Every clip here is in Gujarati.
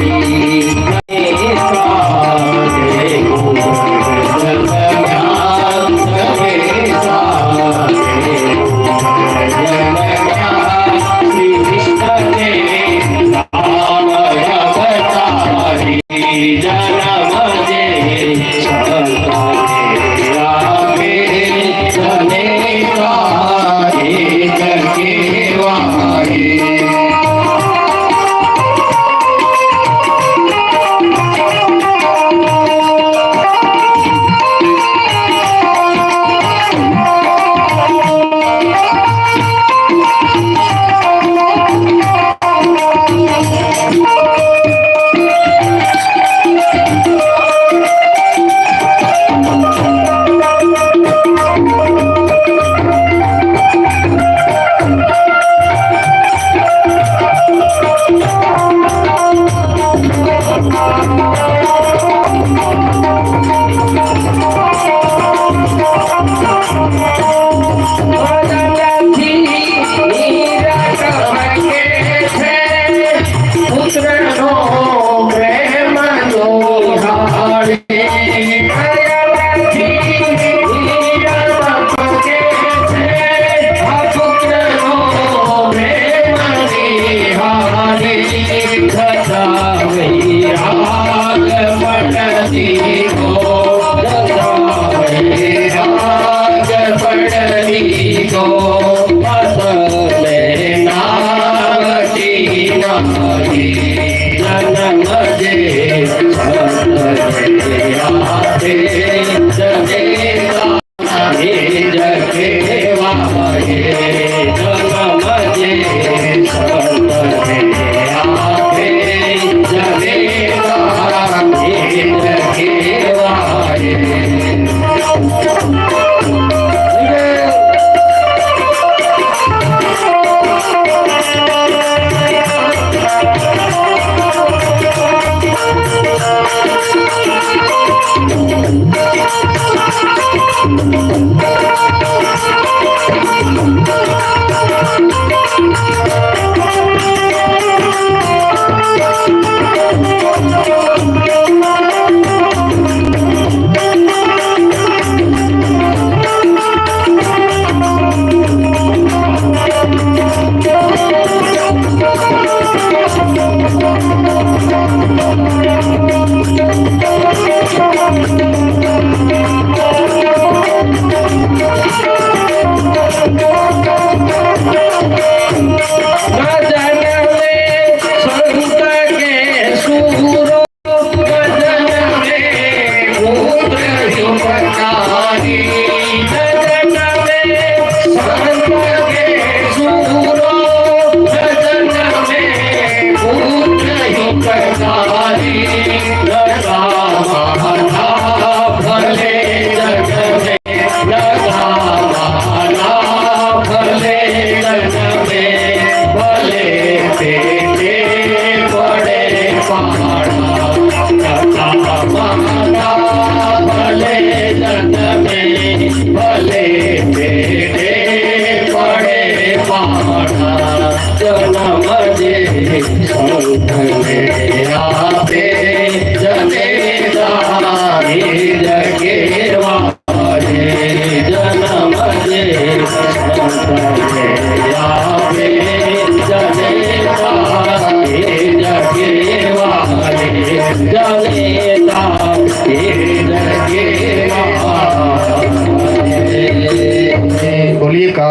Thank you.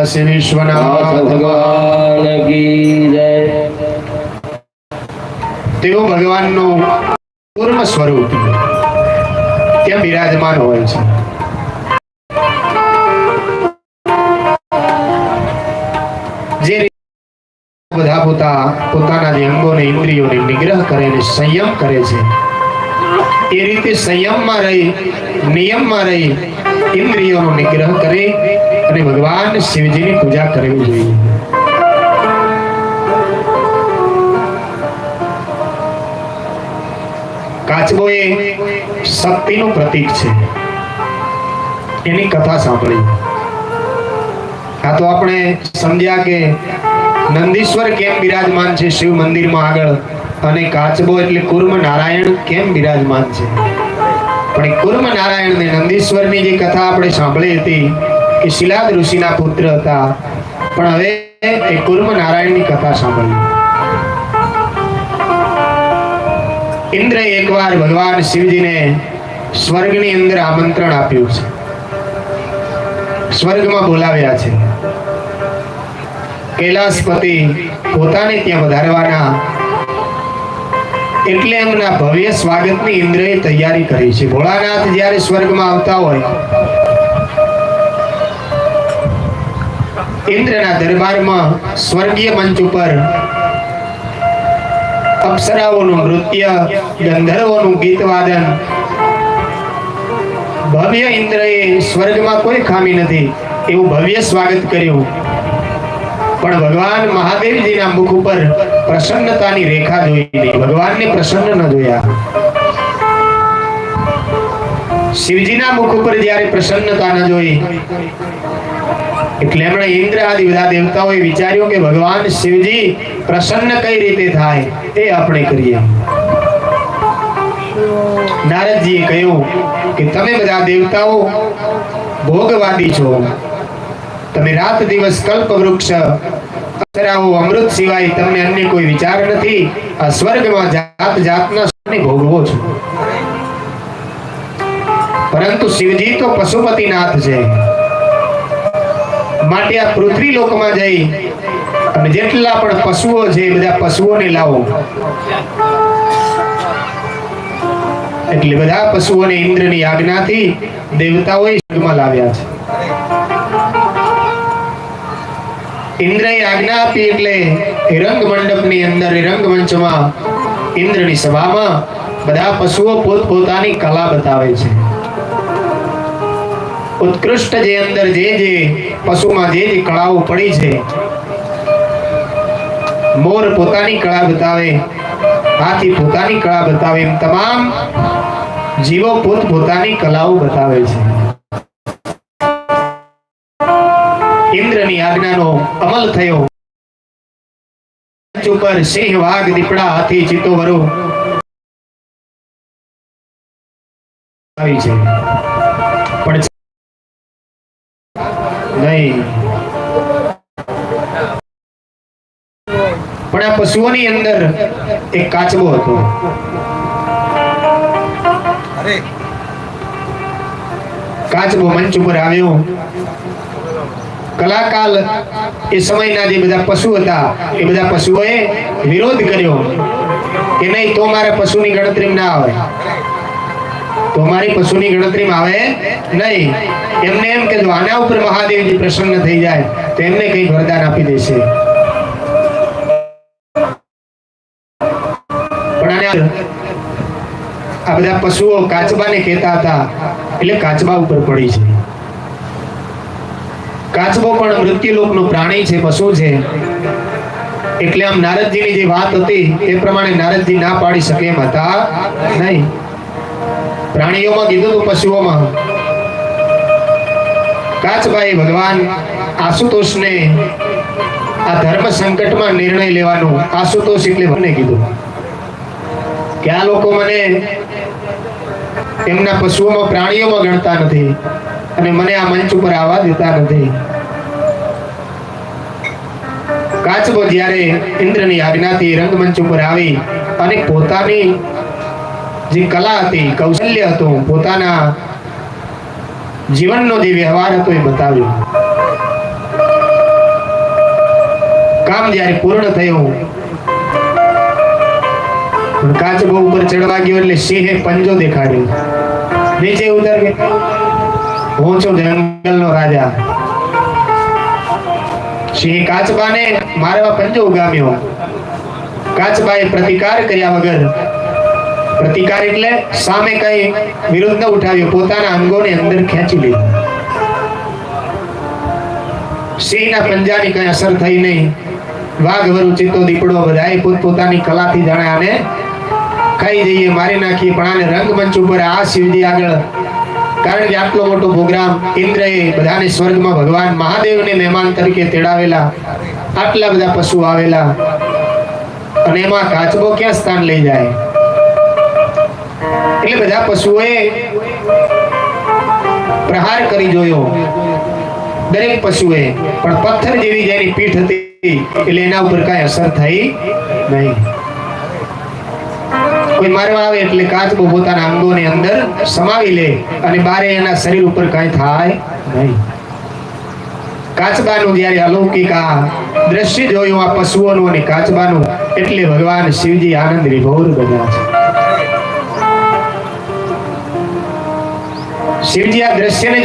કાશી વિશ્વનાથ ભગવાન કી જય. તેઓ ભગવાનનું પૂર્ણ સ્વરૂપ ત્યાં બિરાજમાન હોય છે. જે બધા પોતા પોતાના જે અંગોને ઇન્દ્રિયોને નિગ્રહ કરે ને સંયમ કરે છે એ રીતે સંયમમાં રહી, નિયમમાં રહી, ઇન્દ્રિયોનો નિગ્રહ કરે અને ભગવાન શિવજીની પૂજા કરવી જોઈએ. કાચબો એ શક્તિનું પ્રતીક છે. એની કથા સાંભળી. આ તો આપણે સમજ્યા કે નંદીશ્વર કેમ બિરાજમાન છે શિવ મંદિરમાં આગળ? અને કાચબો એટલે કુર્મ નારાયણ કેમ બિરાજમાન છે? પણ કુર્મ નારાયણ ને નંદીશ્વરની જે કથા આપણે સાંભળી હતી કે શિલાદ ઋષિના પુત્ર હતા, પણ હવે એ કુર્મ નારાયણની કથા સાંભળી ઇન્દ્રએ એકવાર ભગવાન શિવજીને સ્વર્ગની અંદર આમંત્રણ આપ્યું છે. સ્વર્ગમાં બોલાવ્યા છે. કૈલાસપતિ પોતાને ત્યાં વધારવાના એટલે એમના ભવ્ય સ્વાગતની ઇન્દ્રએ તૈયારી કરી છે. ભોળાનાથ જ્યારે સ્વર્ગમાં આવતા હોય, ઇન્દ્રના દરબારમાં સ્વર્ગીય મંચ ઉપર અપ્સરાઓનું નૃત્ય, ગંધર્વોનું ગીત વાદન, ભવ્ય ઇન્દ્રએ સ્વર્ગમાં કોઈ ખામી નથી, એવું ભવ્ય સ્વાગત કર્યું. પણ ભગવાન મહાદેવજીના મુખ ઉપર પ્રસન્નતાની રેખા જોઈ નહીં ભગવાનને પ્રસન્ન ન જોયા. શિવજીના મુખ ઉપર જ્યારે પ્રસન્નતા ન જોઈ, એટલે એમણે ઇન્દ્ર આદિ બધા દેવતાઓએ વિચાર્યું કે ભગવાન શિવજી પ્રસન્ન કઈ રીતે થાય એ આપણે કરીએ. નારદજીએ કહ્યું કે તમે બધા દેવતાઓ ભોગવાદી છો. તમે રાત દિવસ કલ્પ વૃક્ષ અમૃત સિવાય તમને અન્ય કોઈ વિચાર નથી. આ સ્વર્ગમાં જાત જાતના સુખને ભોગવો છો. પરંતુ શિવજી તો પશુપતિનાથ છે. માટે આ પૃથ્વી લોકમાં જઈ અને જેટલા પણ પશુઓ છે બધા પશુઓને લાવો. એટલે બધા પશુઓને ઇન્દ્રની આજ્ઞાથી દેવતાઓએ સ્વર્ગમાં લાવ્યા છે. પોતપોતાની જે અંદર જે જે પશુમાં જે જે કળાઓ પડી છે, મોર પોતાની કળા બતાવે, હાથી પોતાની કળા બતાવે, એમ તમામ જીવો પોત પોતાની કલાઓ બતાવે છે. ઇન્દ્રની આજ્ઞાનો અમલ થયો. ઉપર સિંહ વાઘ દીપડા હાથી ચિત્તો વરુ. આવી છે. પણ નહીં. પણ આ પશુઓની અંદર એક કાચબો હતો. કાચબો મંચ ઉપર આવ્યો. કલાકાલ એ સમયના જે બધા પશુ હતા, એ બધા પશુઓએ વિરોધ કર્યો કે નહીં, તો મારે પશુની ગણતરી ના આવે. તો મારી પશુની ગણતરીમાં આવે નહીં. એમને એમ કે આના ઉપર મહાદેવજી પ્રસન્ન થઈ જાય, તો એમને કઈ વરદાન આપી દેશે. આ બધા પશુઓ કાચબાને કહેતા હતા, એટલે કાચબા ઉપર પડી છે. કાચબો પણ નું પ્રાણી છે, પશુ છે. એટલે આમ નારદજીની જે વાત હતી, એ પ્રમાણે નારદજી ના પાડી શકે એમ હતા નહીં. પ્રાણીઓમાં કીધું હતું પશુઓમાં. કાચબાએ ભગવાન આશુતોષને આ ધર્મ સંકટમાં નિર્ણય લેવાનો, આશુતોષ એટલે મને કીધું. કે આ લોકો મને એમના પશુઓમાં પ્રાણીઓમાં ગણતા નથી અને મને આ મંચ ઉપર આવવા દેતા નથી. કાચબો જ્યારે ઇન્દ્રની આજ્ઞાથી રંગમંચ ઉપર આવી અને પોતાની જે કલા હતી, કૌશલ્ય હતું, પોતાના જીવનનો જે વ્યવહાર હતો એ બતાવ્યો. કામ જ્યારે પૂર્ણ થયું કાચબો ઉપર ચડવા ગયો એટલે સિંહે પંજો દેખાડ્યો. નીચે ઉતર હું છું જંગલનો રાજા સિંહ કાચબાને મારવા પંજો ઉગામ્યો. કાચબાએ પ્રતિકાર કર્યા વગર, પ્રતિકાર એટલે સામે કઈ વિરોધ ન ઉઠાવ્યો, પોતાના અંગોને અંદર ખેંચી લીધો. સિંહના પંજાની કઈ અસર થઈ નહીં. વાઘ વરુ ચિત્તો દીપડો બધાએ પોતપોતાની કલાથી જાણે આને ખાઈ જઈએ, મારી નાખીએ પણ આને રંગમંચ ઉપર આ શિવજી આગળ કારણ કે આટલો મોટો પ્રોગ્રામ ઇન્દ્રએ બધાને સ્વર્ગમાં ભગવાન મહાદેવને મહેમાન તરીકે તેડાવેલા, આટલા બધા પશુ આવેલા. અને એમાં કાચબો ક્યાં સ્થાન લઈ જાય? એટલે બધા પશુઓએ પ્રહાર કરી જોયો. દરેક પશુએ, પણ પથ્થર જેવી જેની પીઠ હતી, એટલે એના ઉપર કાંઈ અસર થઈ નહીં. કોઈ મારવા આવે એટલે કાચબો પોતાના અંગોની અંદર સમાવી લે અને બારે એના શરીર ઉપર કાંઈ થાય નહીં. કાચબાનું જ્યારે અલૌકિક આ દ્રશ્ય જોયું આ પશુઓનું અને કાચબાનું, એટલે ભગવાન શિવજી આનંદ વિભોર બન્યા છે. શિવજી આ દ્રશ્યને